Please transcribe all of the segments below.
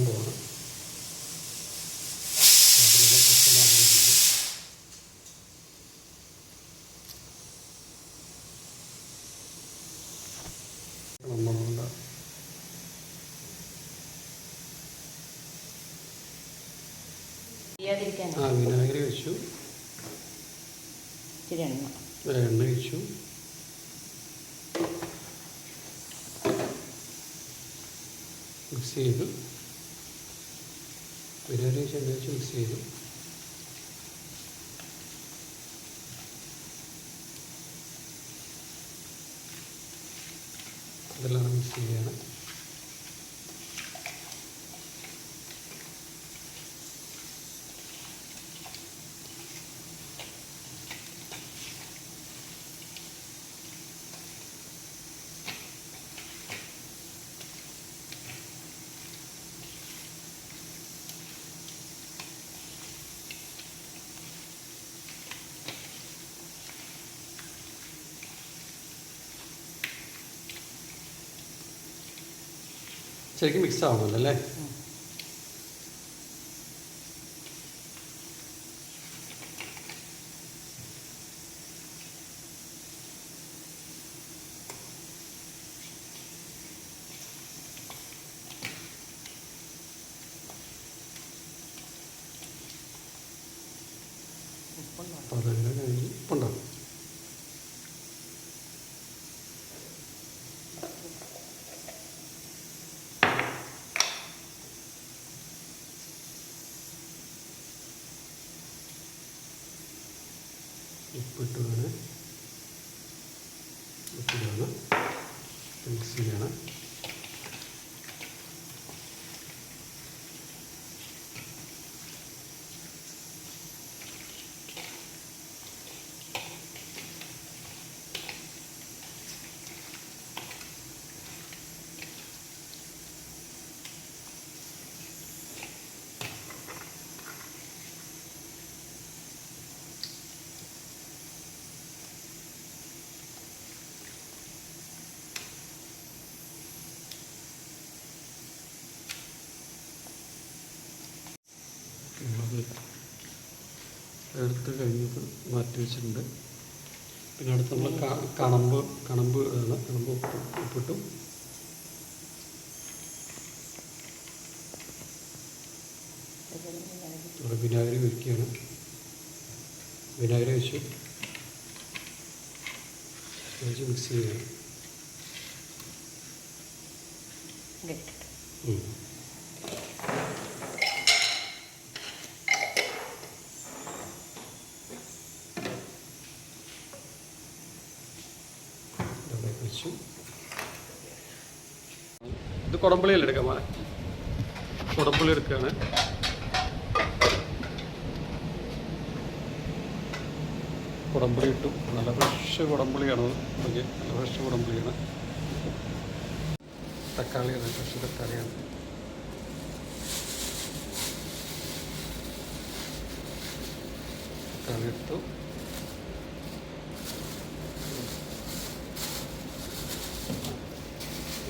വരാൻ പോകുന്നു. നമ്മളുണ്ട് ആ വിനാഗിരി വെച്ചു. എണ്ണ. വെച്ചു മിക്സ് ചെയ്തു. വെച്ച് മിക്സ് ചെയ്തു. ഇതെല്ലാം മിക്സ് ചെയ്യണം ശരിക്കും മിക്സ് ആവണമല്ലോ അല്ലേ? ഉപ്പുണ്ടോ? അപ്പോൾ അതങ്ങനെ കഴിഞ്ഞ് ഉപ്പുണ്ടാവും ഉപ്പിട്ടാണ് ഉപ്പിടാണ് മിക്സ് ചെയ്യണം നമ്മളത് എടുത്ത് കഴിഞ്ഞപ്പോൾ മാറ്റി വെച്ചിട്ടുണ്ട്. പിന്നെ അടുത്ത് നമ്മൾ കണമ്പ് കണമ്പ് ഇടണം കണമ്പ് ഉപ്പ് ഉപ്പിട്ടു. വിനാഗിരി ഒഴിക്കുകയാണ് വിനാഗിരി വെച്ച് വെച്ച് മിക്സ് ചെയ്യണം ഇത് കുടംപുളിയല്ല എടുക്കാൻ മോനെ കുടംപുളി എടുക്കുകയാണ് കുടംപുളി ഇട്ടു. നല്ല ഫ്രഷ് കുടംപുളിയാണ്. ഓക്കെ നല്ല ഫ്രഷ് കുടംപുളിയാണ്. തക്കാളിയാണ് ഫ്രഷ് തക്കാളിയാണ് തക്കാളി എടുത്തു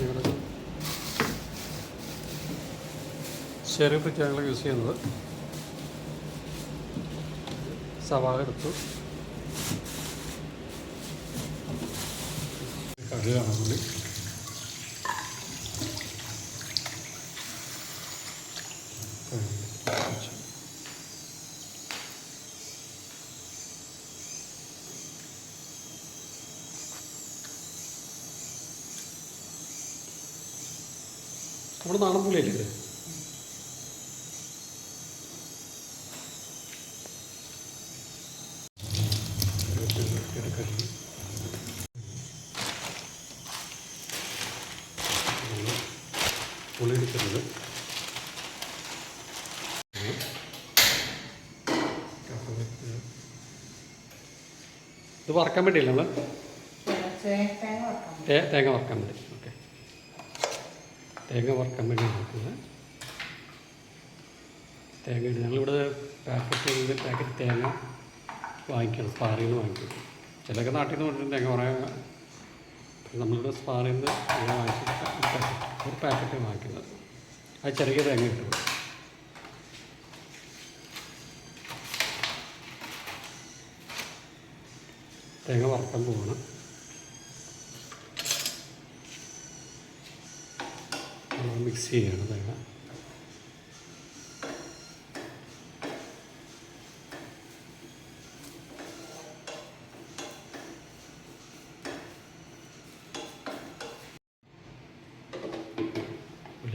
ഇവിടെ ചെറിയ ഞങ്ങൾ യൂസ് ചെയ്യുന്നത്. സവാള എടുത്തു. കടുകാണ് പുള്ളി. നമ്മുടെ നാടൻ പുളിയല്ലേ ഇത് എടുക്കരുത് പുളി എടുക്കുന്നത് ഇത് വറക്കാൻ വേണ്ടിയില്ല നമ്മൾ തേങ്ങ വറക്കാൻ വേണ്ടി. ഓക്കെ. തേങ്ങ വറക്കാൻ വേണ്ടി നോക്കുന്നത് തേങ്ങ ഞങ്ങളിവിടെ പാക്കറ്റ് പാക്കറ്റ് തേങ്ങ വാങ്ങിക്കണം. സ്പാറിൽ നിന്ന് വാങ്ങിക്കും. ചിലൊക്കെ നാട്ടിൽ നിന്ന് കൊണ്ടുവരുന്ന തേങ്ങ പറയാൻ നമ്മളിവിടെ സ്പാറിൽ നിന്ന് ഇവിടെ വാങ്ങിച്ചിട്ട് ഒരു പാക്കറ്റ് വാങ്ങിക്കുന്നത്. അത് ചെറിയ തേങ്ങ കിട്ടും തേങ്ങ വറക്കാൻ പോവാണ്. മിക്സ് ചെയ്യണം തേങ്ങ.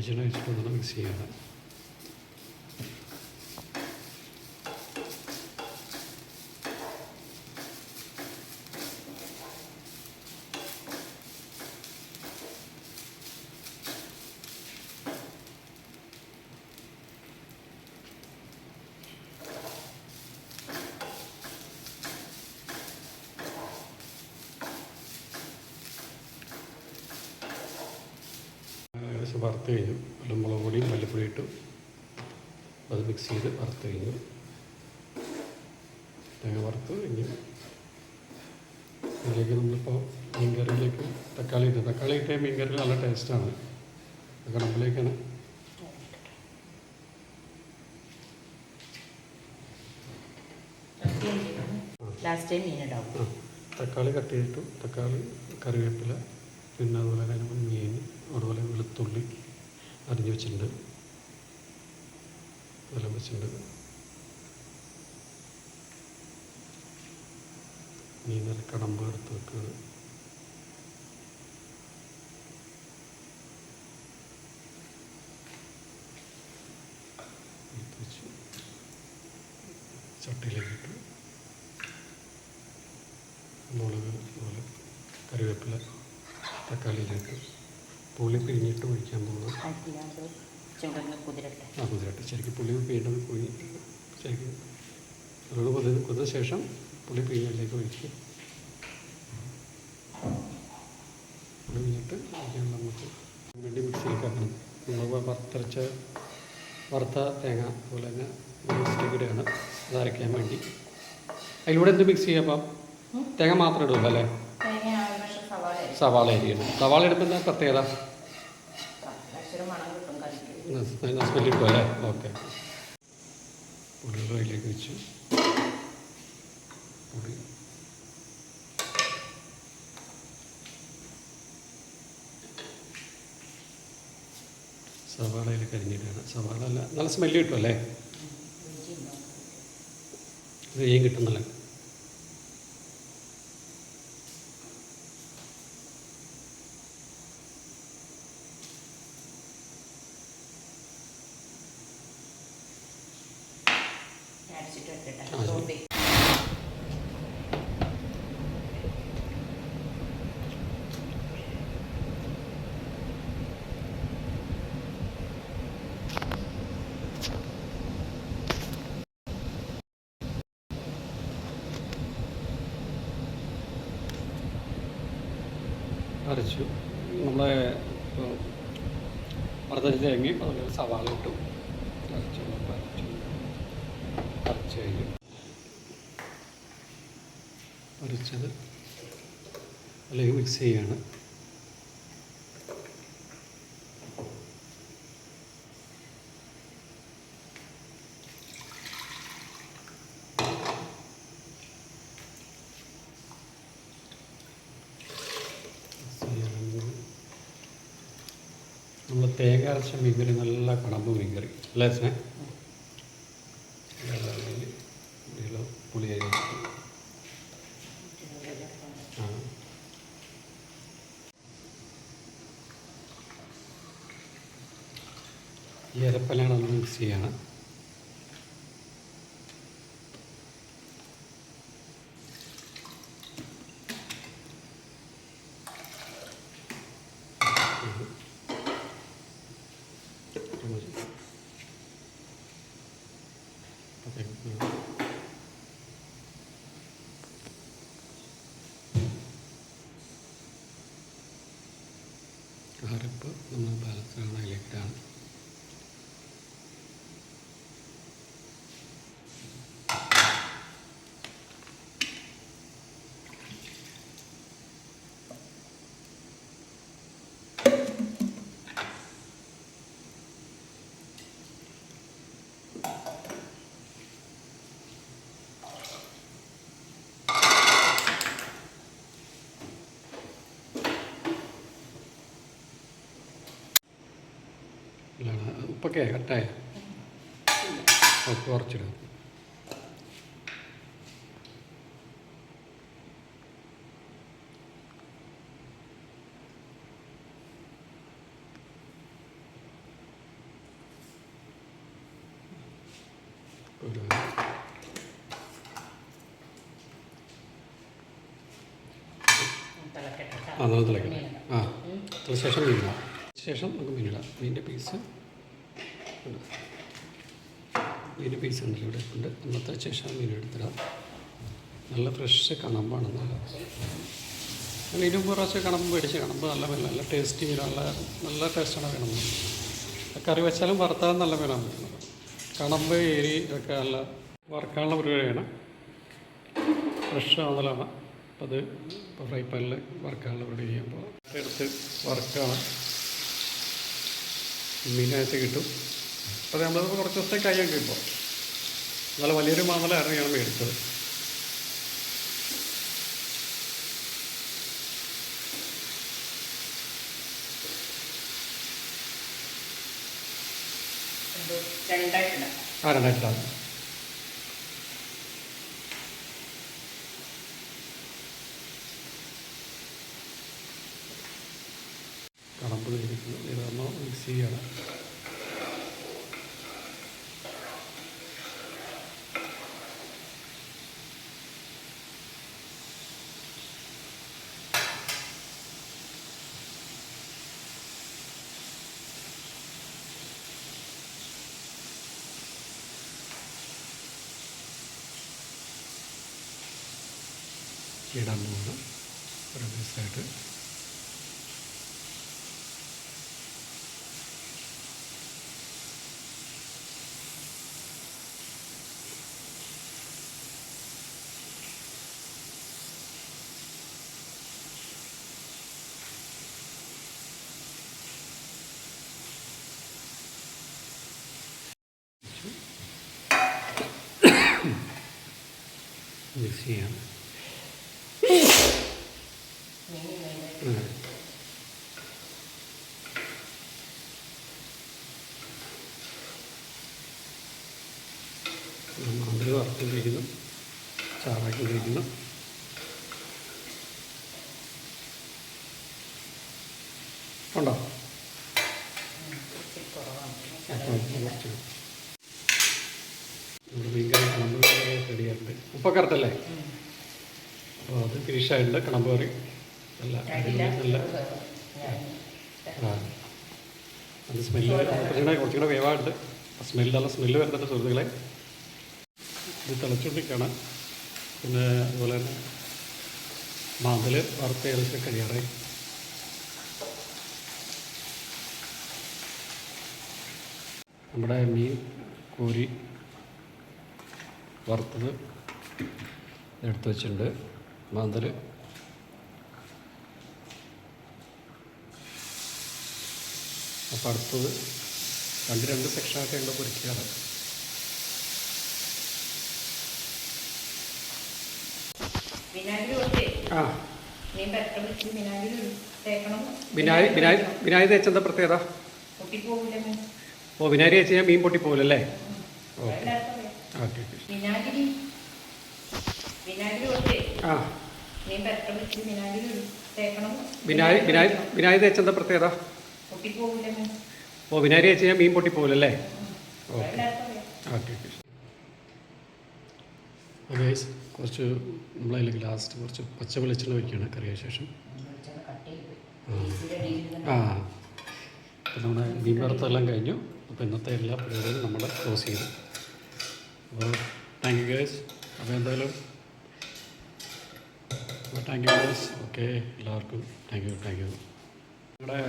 വെളിച്ചെണ്ണ വെച്ചിട്ട് നമുക്ക് ചെയ്യണം ഏകദേശം വറുത്ത് കഴിഞ്ഞു. മുളക് പൊടിയും മല്ലിപ്പൊടി ഇട്ടു. അത് മിക്സ് ചെയ്ത് വറുത്ത് കഴിഞ്ഞു. തേങ്ങ വറുത്ത് കഴിഞ്ഞു. അതിലേക്ക് നമ്മളിപ്പോൾ മീൻ കറിയിലേക്ക് തക്കാളി ഇട്ട് തക്കാളി ഇട്ട മീൻ കറി നല്ല ടേസ്റ്റാണ് കടമ്പിലേക്കാണ് ലാസ്റ്റ് ടൈം മീൻ ആ തക്കാളി കട്ട് ചെയ്തിട്ടു. തക്കാളി കറിവേപ്പില. പിന്നെ അതുപോലെ തന്നെ മീൻ അതുപോലെ വെളുത്തുള്ളി അരിഞ്ഞ് വെച്ചിട്ടുണ്ട്. അതെല്ലാം വെച്ചിട്ടുണ്ട്. മീനൽ കടമ്പ് എടുത്ത് വെക്കുക എടുത്ത് വെച്ചു ചട്ടിയിലേക്ക് ഇട്ടു മുളക് അതുപോലെ കറിവേപ്പില തക്കാളിയിലിട്ട് പുളി പിഴിഞ്ഞിട്ട് ഒഴിക്കാൻ പോകുന്നത് ആ കുതിരട്ടെ. ശരിക്കും പുളി പിഴിഞ്ഞത് പുളി ശരിക്കും അതുകൊണ്ട് കുതിര കുതിര ശേഷം പുളി പിഴിഞ്ഞതിലേക്ക് ഒഴിക്കുക പുളി പിഴിഞ്ഞിട്ട് ഒഴിക്കാൻ നമുക്ക് വേണ്ടി മിക്സിയിലേക്കാക്കണം നമ്മൾ വറുത്തരച്ച വറുത്ത തേങ്ങ അതുപോലെ തന്നെ മിക്സിയിലൂടെയാണ് അത് അരയ്ക്കാൻ വേണ്ടി. അതിലൂടെ എന്ത് മിക്സ് ചെയ്യാം അപ്പം? തേങ്ങ മാത്രം ഇടുമല്ലോ അല്ലേ? സവാള അരിയണം സവാള എടുക്കുന്ന പ്രത്യേകത അക്ഷരം മണം കിട്ടും കറിക്ക് സ്മെല്ല് ഓക്കെ പുളിയിലേക്ക് വെച്ചു പുളി സവാളയിൽ കരിഞ്ഞിട്ടാണ് സവാള അല്ല നല്ല സ്മെല്ല് കിട്ടും അല്ലേ ഇഞ്ചി ഇത് കിട്ടുന്നല്ലേ അടിച്ചിട്ട് വെക്കട്ടെ. തോണ്ടി അരച്ചു നമ്മളെ വറുത്തരച്ച തേങ്ങയും അതുപോലെ സവാള ഇട്ടു. അരച്ചു അരച്ച് പറിച്ചത് അല്ലെങ്കിൽ മിക്സ് ചെയ്യാണ്. നമ്മൾ തേങ്ങ അരച്ച മീൻകറി നല്ല കടമ്പ് മീൻകറി. അല്ലേ സ്നേ ഇതിലോ പുളി അരി ആ ഈ അരപ്പലാണ് നമ്മൾ മിക്സ് ചെയ്യണം അരപ്പ് നമ്മൾ ബാലൻസ് ആണ് ഉപ്പൊക്കെ കട്ടായ. കുറച്ചിടും. ആ നമ്മൾ ആ അതിന് ശേഷം മീനിടാം. ശേഷം നമുക്ക് മീനിടാം. മീനിന്റെ പീസ് മീനിന്റെ പീസ് ഉണ്ട് ഇവിടെ. ഉണ്ട്. അന്നത്തെ ശേഷം മീൻ എടുത്തിടാം. നല്ല ഫ്രഷ് കണമ്പാണ്. നല്ല ഞാൻ മുമ്പ് പ്രാവശ്യം കണമ്പ് മേടിച്ച് കണമ്പ് നല്ല മീൻ നല്ല ടേസ്റ്റി മീൻ നല്ല നല്ല ടേസ്റ്റാണ് കണമ്പ്. കറി വെച്ചാലും വറുത്താലും നല്ല മീനാണ് വരുന്നത് കണമ്പ് ഏരി ഒക്കെ നല്ല വറുക്കാനുള്ള പരിപാടിയാണ്. ഫ്രഷ് ആവുന്നതാണ്. അപ്പോൾ അത് ഇപ്പോൾ ഫ്രൈ പാനിൽ വറുക്കാനുള്ള പരിപാടി ചെയ്യുമ്പോൾ എടുത്ത് വറുക്കാണ്. മീനായിട്ട് കിട്ടും. അപ്പോൾ നമ്മളത് കുറച്ച് ദിവസത്തേക്ക് കഴിയാൻ ഇപ്പോൾ നല്ല വലിയൊരു മാമലായിരുന്നു ഞാൻ മേടിച്ചത്. ആ രണ്ടായിരത്തിലാണ് കടമ്പ് കഴിക്കുന്നു ഇതൊന്ന് മിക്സ് ചെയ്യണം ഇടാൻ പോകണം ഒരു പീസായിട്ട് മിക്സ് മീൻ മീൻ ഉം. മാന്തൽ വറുത്തുകൊണ്ടിരിക്കുന്നു ചാറാക്കിക്കൊണ്ടിരിക്കുന്നു ഉണ്ടോ? കുറച്ച്. നമ്മുടെ മീൻകറി കണമ്പ് കറി റെഡിയായിട്ടുണ്ട്. അപ്പോൾ അത് ഫിനിഷായിട്ടുണ്ട്. കണമ്പ് കറി നല്ല നല്ല അത് സ്മെല്ല്. കുറച്ചുകൂടെ കുറച്ചും കൂടെ വേവാണ്ട് സ്മെല്ല് നല്ല സ്മെല്ല് വരുന്നുണ്ട് സുഹൃത്തുക്കളെ. ഇത് തിളച്ചുകൊണ്ടിരിക്കുകയാണ് പിന്നെ അതുപോലെ തന്നെ മാന്തൽ വറുത്ത് ഏകദേശം കഴിയാറായി നമ്മുടെ മീൻ കോരി വറുത്തത് എടുത്തു വെച്ചിട്ടുണ്ട്. മാന്തൽ അപ്പോൾ അടുത്തത് രണ്ട് രണ്ട് സെക്ഷനൊക്കെ ഉണ്ട് പൊരിക്കുകയാണ് വിനാഗിരി ഒഴിച്ചേ ആ മീൻ പരട്ട വെച്ച് വിനാഗിരി തേക്കണം വിനായി വിനായി തേച്ച എന്താ പ്രത്യേകത? ഓ വിനാരി തേച്ച് കഴിഞ്ഞാൽ മീൻ പൊട്ടിപ്പോകില്ലല്ലേ ഓക്കെ. ഓക്കെ വിനാഗിരി. വിനാഗിരി ആ. വിനാഗിരി തേക്കണം. എന്താ പ്രത്യേകത? ഓ വിനാഗിരി തേച്ച് കഴിഞ്ഞാൽ മീൻ പൊട്ടിപ്പോകില്ലല്ലേ. Okay okay. ഗൈസ് കുറച്ച് നമ്മളതിലേക്ക് ലാസ്റ്റ് കുറച്ച് പച്ച വെളിച്ചെണ്ണ വയ്ക്കുകയാണ് കറിയ ശേഷം. ആ. അപ്പം നമ്മുടെ മീൻ വറുത്തെല്ലാം കഴിഞ്ഞു. അപ്പോൾ ഇന്നത്തെ എല്ലാ പരിപാടികളും നമ്മൾ ക്ലോസ് ചെയ്തു. അപ്പോൾ താങ്ക് യു ഗൈസ് അപ്പോൾ എന്തായാലും താങ്ക് യു ഗൈസ് ഓക്കെ എല്ലാവർക്കും താങ്ക് യു താങ്ക് യു നമ്മുടെ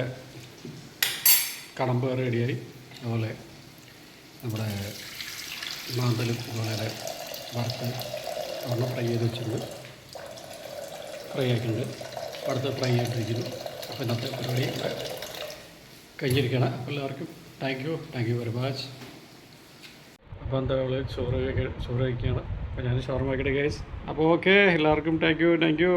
കടമ്പ് റെഡിയായി അതുപോലെ നമ്മുടെ മാന്തലും അതുപോലെ വറുത്ത് ഒന്ന് ഫ്രൈ ചെയ്ത് വെച്ചിട്ടുണ്ട്. ഫ്രൈ ആക്കിയിട്ടുണ്ട് അടുത്ത് ഫ്രൈ ആയിട്ടിരിക്കുന്നു. അപ്പോൾ ഇന്നത്തെ പരിപാടി കഴിഞ്ഞിരിക്കണം അപ്പോൾ എല്ലാവർക്കും thank you thank you very much അപ്പോൾ എന്താ അവൾ ചോറ് ചോറ് കഴിക്കുകയാണ്. അപ്പോൾ ഞാൻ ഷവർമാക്കിയിട്ട് ഗൈസ് അപ്പോൾ ഓക്കെ എല്ലാവർക്കും താങ്ക് യു താങ്ക് യു